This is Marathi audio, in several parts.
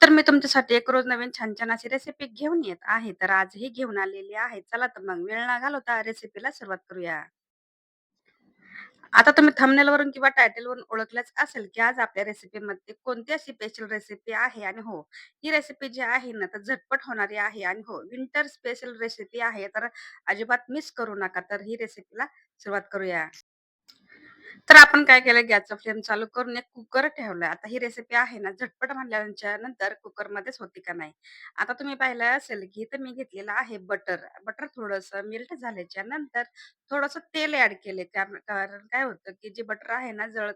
तर मी तुमच्यासाठी एक रोज नवीन छान-छान अशी रेसिपी घेऊन येत आहे. तर आजही घेऊन आलेली आहे. चला तर मग वेळ न घालवता रेसिपीला सुरुवात करूया. आता तुम्ही थंबनेलवरून किंवा टायटलवरून ओळखलंच असेल, की आज आपल्या रेसिपीमध्ये कोणती अशी स्पेशल रेसिपी आहे आणि हो, ही रेसिपी जी आहे ना, तर झटपट होणारी आहे आणि हो, विंटर स्पेशल रेसिपी आहे. तर अजिबात मिस करू नका. तर ही रेसिपीला सुरुवात करूया. तर आपण काय केलं, गॅसचा फ्लेम चालू करून एक कुकर ठेवलं आता ही रेसिपी आहे ना, झटपट म्हणल्याच्या नंतर कुकरमध्येच होती का नाही. आता तुम्ही पाहिलं असेल, की इथं मी घेतलेलं आहे बटर. बटर थोडंसं मेल्ट झाल्याच्यानंतर थोडंसं तेल ऍड केले. कारण कारण काय होतं, की जे बटर आहे ना, जळ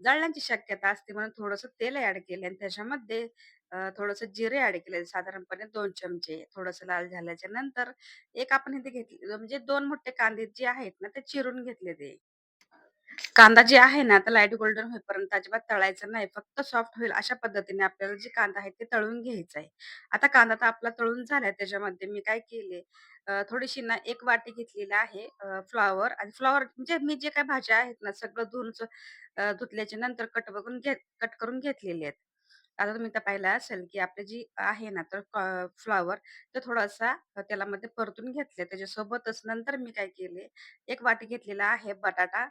जळण्याची शक्यता असते म्हणून थोडंसं तेल ऍड केले आणि त्याच्यामध्ये थोडस थोडंसं जिरे ॲड केले. साधारणपणे दोन चमचे. थोडंसं लाल झाल्याच्यानंतर एक आपण इथे घेतले म्हणजे दोन मोठे कांदे जे आहेत ना, ते चिरून घेतले ते. कांदा जे आहे ना, आता लाइट गोल्डन होईपर्यंत अजिबात तळायचं नाही. फक्त सॉफ्ट होईल अशा पद्धतीने आपल्याला जे कांदा आहे ते तळून घ्यायचा आहे. आता कांदा तर आपला तळून झालाय. त्याच्यामध्ये मी काय केले, थोडीशी ना एक वाटी घेतलेला आहे फ्लॉवर आणि फ्लॉवर म्हणजे मी जे काही भाज्या आहेत ना, सगळं धुवून धुतल्याच्या नंतर कट बघून घेत कट करून घेतलेले आहेत. आता तुम्ही तर पाहिलं असेल, की आपली जी आहे ना, तर फ्लॉवर तर थोडासा तेलामध्ये परतून घेतले. त्याच्यासोबतच नंतर मी काय केले, एक वाटी घेतलेला आहे बटाटा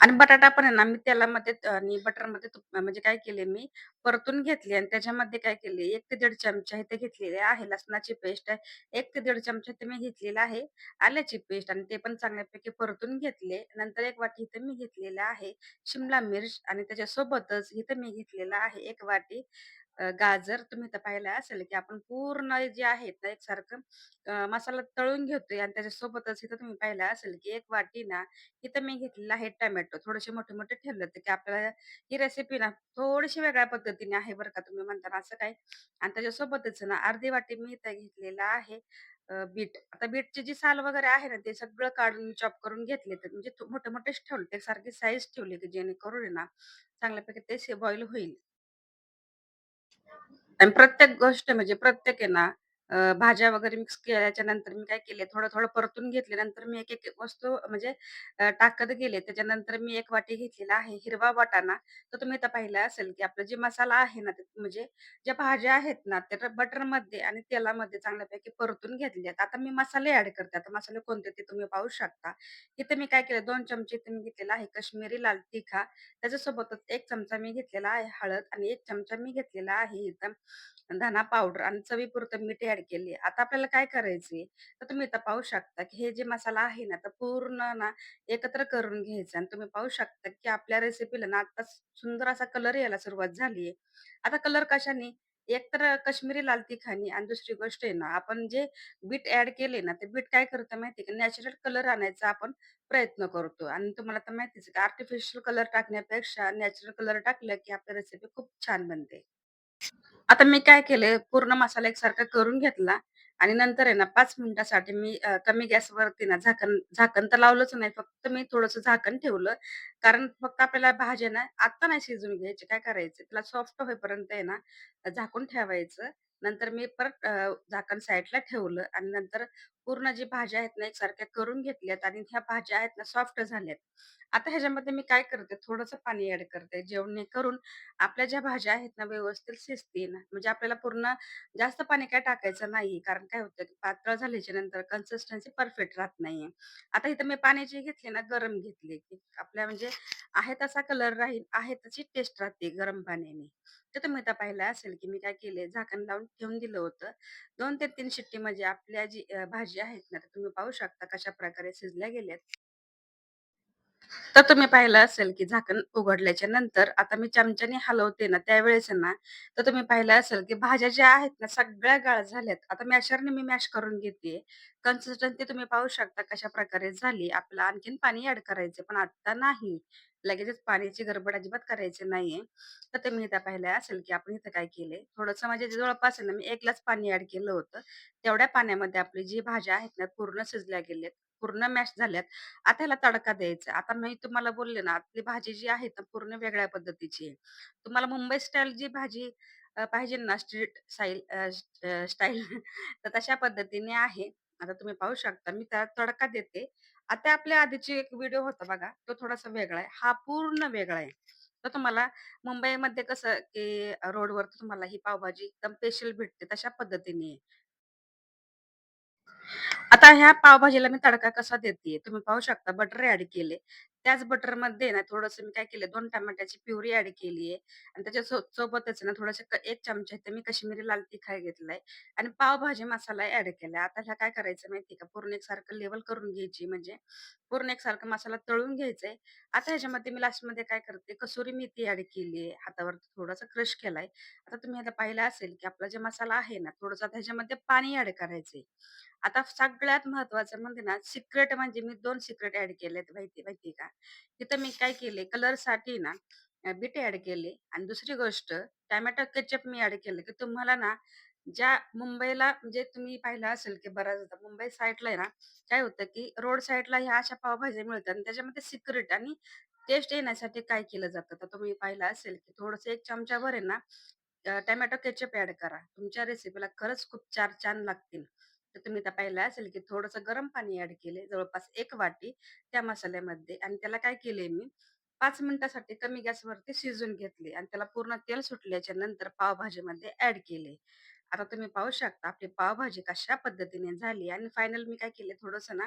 आणि बटाटा पण आहे ना, मी तेलामध्ये मध्ये आणि बटरमध्ये तुप म्हणजे काय केले मी परतून घेतली आणि त्याच्यामध्ये काय केले 1 ते दीड चमचा इथे घेतलेले आहे लसणाची पेस्ट आहे. 1 ते दीड चमचा इथे मी घेतलेला आहे आल्याची पेस्ट आणि ते पण चांगल्यापैकी परतून घेतले. नंतर 1 वाटी इथे मी घेतलेला आहे शिमला मिर्च आणि त्याच्यासोबतच इथं मी घेतलेला आहे 1 वाटी अ, गाजर. तुम्ही तर पाहिलं असेल, की आपण पूर्ण जे आहेत ना एकसारखं अ, मसाला तळून घेतोय आणि त्याच्यासोबतच इथं तुम्ही पाहिलं असेल, की एक वाटी ना इथं मी घेतलेला आहे टोमॅटो. थोडेसे मोठे-मोठे ठेवले होते, की आपल्याला ही रेसिपी ना थोडीशी वेगळ्या पद्धतीने आहे बरं का. तुम्ही म्हणता ना असं काय आणि त्याच्यासोबतच ना अर्धी वाटी मी इथं घेतलेला आहे अ, बीट. आता बीटची जी साल वगैरे आहे ना, ते सगळं काढून मी चॉप करून घेतले. तर म्हणजे मोठे-मोठेच ठेवले. ते सारखी साईज ठेवली, की जेणेकरून आहे ना चांगल्यापैकी ते बॉईल होईल. आणि प्रत्येक गोष्ट म्हणजे प्रत्येक आहे ना अ, भाज्या वगैरे मिक्स केल्याच्यानंतर मी काय केले थोडं-थोडं परतून घेतले. नंतर मी एक-एक वस्तू म्हणजे अ, टाकत गेले. त्याच्यानंतर मी एक वाटी घेतलेला आहे हिरवा वाटाणा. तर तुम्ही आता पाहिलं असेल, की आपला जे मसाला आहे ना, म्हणजे ज्या भाज्या आहेत ना, त्या बटरमध्ये आणि तेलामध्ये चांगल्यापैकी परतून घेतल्यात. आता मी मसाले ॲड करते. आता मसाले कोणते ते तुम्ही पाहू शकता. इथे मी काय केलं 2 चमचे इथे मी घेतलेला आहे काश्मीरी लाल तिखा. त्याच्यासोबतच 1 चमचा मी घेतलेला आहे हळद आणि 1 चमचा मी घेतलेला आहे इथं धना पावडर आणि चवीपुरतं मीठ ॲड केले. आता आपल्याला काय करायचंय, तर तुम्ही इथं पाहू शकता, की हे जे मसाला आहे ना, तर पूर्ण ना एकत्र करून घ्यायचं आणि तुम्ही पाहू शकता, की आपल्या रेसिपीला ना आता सुंदर असा कलर यायला सुरुवात झालीये. आता कलर कशाने? एक तर काश्मीरी लाल तिखटाने आणि दुसरी गोष्ट आहे ना, आपण जे बीट ॲड केले ना, ते बीट काय करतं माहिती आहे का, नॅचरल कलर आणायचा आपण प्रयत्न करतो आणि तुम्हाला तर माहितीच आहे, की आर्टिफिशियल कलर टाकण्यापेक्षा नॅचरल कलर टाकलं, की आपली रेसिपी खूप छान बनते. आता मी काय केले, पूर्ण मसाला एकसारखा करून घेतला आणि नंतर आहे ना 5 मिनिटासाठी मी अ, कमी गॅसवरती ना झाकण झाकण तर लावलंच नाही. फक्त मी थोडंसं झाकण ठेवलं. कारण फक्त आपल्याला भाज्या ना आत्ता नाही शिजवून घ्यायची. काय करायचं तिला सॉफ्ट होईपर्यंत आहे ना झाकून ठेवायचं. नंतर मी परत अ, झाकण साईडला ठेवलं आणि नंतर पूर्ण जी भाज्या आहेत ना एकसारख्या करून घेतल्यात आणि ह्या भाज्या आहेत ना सॉफ्ट झाल्यात. आता ह्याच्यामध्ये मी काय करते, थोडंसं पाणी ॲड करते. जेणेकरून आपल्या ज्या भाज्या आहेत ना व्यवस्थित शिजतील. म्हणजे आपल्याला पूर्ण जास्त पाणी काय टाकायचं नाही. कारण काय होतं की पातळ झाल्याच्यानंतर कन्सिस्टन्सी परफेक्ट राहत नाहीये. आता इथं मी पाण्याची घेतली ना गरम घेतली की आपल्या म्हणजे आहे तसा कलर राहील, आहे तशी टेस्ट राहते गरम पाण्याने. तर तुम्ही आता पाहिलं असेल, की मी काय केले झाकण लावून ठेवून दिलं होतं. दोन ते तीन शिट्टी म्हणजे आपल्या जी अ, भाजी आहेत ना, तर तुम्ही पाहू शकता कशा प्रकारे शिजल्या गेल्यात. तर तुम्ही पाहिलं असेल, की झाकण उघडल्याच्या नंतर आता मी चमच्याने हलवते ना, त्यावेळेस ना, तर तुम्ही पाहिलं असेल, की भाज्या ज्या आहेत ना, सगळ्या गाळ झाल्यात. आता मॅशरने मी मॅश करून घेते कन्सिस्टन्सी तुम्ही पाहू शकता कशा प्रकारे झाली. आपल्याला आणखीन पाणी ऍड करायचं, पण आता नाही. लगेचच पाण्याची गडबड अजिबात करायची नाहीये. तर तुम्ही इथं पाहिलं असेल, की आपण इथं काय केलंय, थोडंसं म्हणजे जवळपास आहे ना, मी एक ग्लास पाणी ऍड केलं होतं. तेवढ्या पाण्यामध्ये आपली जी भाज्या आहेत ना, पूर्ण शिजल्या गेल्यात, पूर्ण मॅश झाल्यात. आता ह्याला तडका द्यायचा. आता मी तुम्हाला बोलले ना, आपली भाजी जी आहे ना, पूर्ण वेगळ्या पद्धतीची आहे. तुम्हाला मुंबई स्टाईल जी भाजी अ, पाहिजे ना, स्ट्रीट स्टाईल अ, स्टाईल तर तशा पद्धतीने आहे. आता तुम्ही पाहू शकता, मी त्याला तडका देते. आता आपल्या आधीची एक व्हिडिओ होता बघा, तो थोडासा वेगळा आहे. हा पूर्ण वेगळा आहे. तर तुम्हाला मुंबईमध्ये कसं, की रोडवर तुम्हाला ही पावभाजी एकदम स्पेशल भेटते, तशा पद्धतीने आहे. आता ह्या पावभाजीला मी तडका कसा देते तुम्ही पाहू शकता बटर ऍड केले. त्याच बटरमध्ये ना थोडंसं मी काय केलं 2 टमाट्याची प्युरी ॲड केली आहे आणि त्याच्या सो सोबतच ना थोडंसं क 1 चमचा इथे मी काश्मीरी लाल तिखा घेतलाय आणि पावभाजी मसाला ॲड केलाय. आता ह्या काय करायचं माहिती का, पूर्ण एकसारखं लेवल करून घ्यायची म्हणजे पूर्ण एकसारखा मसाला तळून घ्यायचा आता ह्याच्यामध्ये मी लास्टमध्ये काय करते, कसुरी मेथी ॲड केली आहे. हातावरती थोडासा क्रश केलाय. आता तुम्ही आता पाहिलं असेल, की आपला जे मसाला आहे ना, थोडंसं ह्याच्यामध्ये पाणी ॲड करायचंय. आता सगळ्यात महत्त्वाचं म्हणजे ना, सिक्रेट म्हणजे मी 2 सिक्रेट ॲड केलेत माहिती माहिती का? तिथं मी काय केले, कलरसाठी ना अ, बीट केले आणि दुसरी गोष्ट टॅमॅटो केचप मी ऍड केलं, की तुम्हाला ना ज्या मुंबईला म्हणजे तुम्ही पाहिलं असेल, की बऱ्याचदा मुंबई साईडला आहे ना, काय होतं, की रोड साईडला ह्या अशा पावभाज्या मिळतात आणि त्याच्यामध्ये सिक्रेट आणि टेस्ट येण्यासाठी काय केलं जातं, तर तुम्ही पाहिलं असेल, की थोडंसं एक चमच्यावर आहे ना टॅमॅटो केचप ऍड करा. तुमच्या रेसिपीला खरंच खूप चार छान लागतील. तर तुम्ही आता पाहिलं असेल, की थोडंसं गरम पाणी ऍड केले, जवळपास एक वाटी त्या मसाल्यामध्ये आणि त्याला काय केलंय मी पाच मिनिटासाठी कमी गॅसवरती शिजवून घेतले आणि त्याला पूर्ण तेल सुटल्याच्या नंतर पावभाजीमध्ये ऍड केले. आता तुम्ही पाहू शकता आपली पावभाजी कशा पद्धतीने झाली आणि फायनल मी काय केले, थोडंसं ना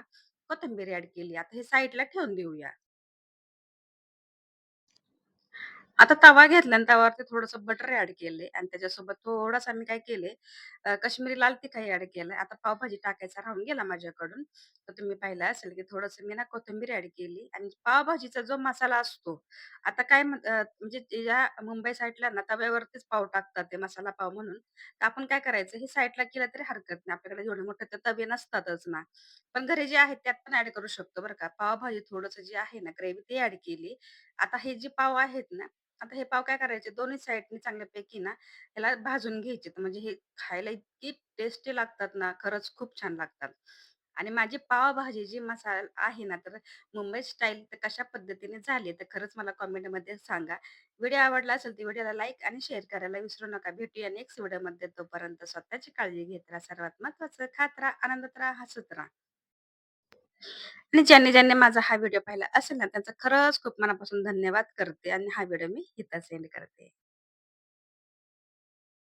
कोथिंबीर ऍड केली. आता हे साईडला ठेवून देऊया. आता तवा घेतला आणि तव्यावरती थोडंसं बटर ॲड केले आणि त्याच्यासोबत थोडासा मी काय केले अ, काश्मीरी लाल तिखट ॲड केलं आता पावभाजी टाकायचा राहून गेला माझ्याकडून. तर तुम्ही पाहिलं असेल, की थोडंसं मी ना कोथिंबीर ॲड केली आणि पावभाजीचा जो मसाला असतो, आता काय म्हण अ, म्हणजे या मुंबई साईडला ना तव्यावरतीच पाव टाकतात ते मसाला पाव म्हणून. तर आपण काय करायचं हे साईडला केलं तरी हरकत नाही. आपल्याकडे एवढे मोठे तर तवे नसतातच ना. पण घरी जे आहेत त्यात पण ऍड करू शकतो बरं का. पावभाजी थोडंसं जे आहे ना ग्रेव्ही ते ऍड केली. आता हे जे पाव आहेत ना आता हे पाव काय करायचे दोन्ही साईडने चांगल्यापैकी ना ह्याला भाजून घ्यायचे. म्हणजे हे खायला इतकी टेस्टी लागतात ना, खरंच खूप छान लागतात. आणि माझी पावभाजी जी मसाला आहे ना, तर मुंबई स्टाईल तर कशा पद्धतीने झाली, तर खरंच मला कॉमेंटमध्ये सांगा. व्हिडिओ आवडला असेल तर व्हिडिओला लाईक आणि शेअर करायला विसरू नका. भेटूया नेक्स्ट व्हिडिओमध्ये. तोपर्यंत स्वतःची काळजी घेत राहा. सर्वात महत्त्वाचं खात राहा, आनंदात राहा, हसत राहा. आणि ज्यांनी ज्यांनी माझा हा व्हिडिओ पाहिला असेल ना, त्यांचं खरंच खूप मनापासून धन्यवाद करते आणि हा व्हिडिओ मी इथं सेंड करते.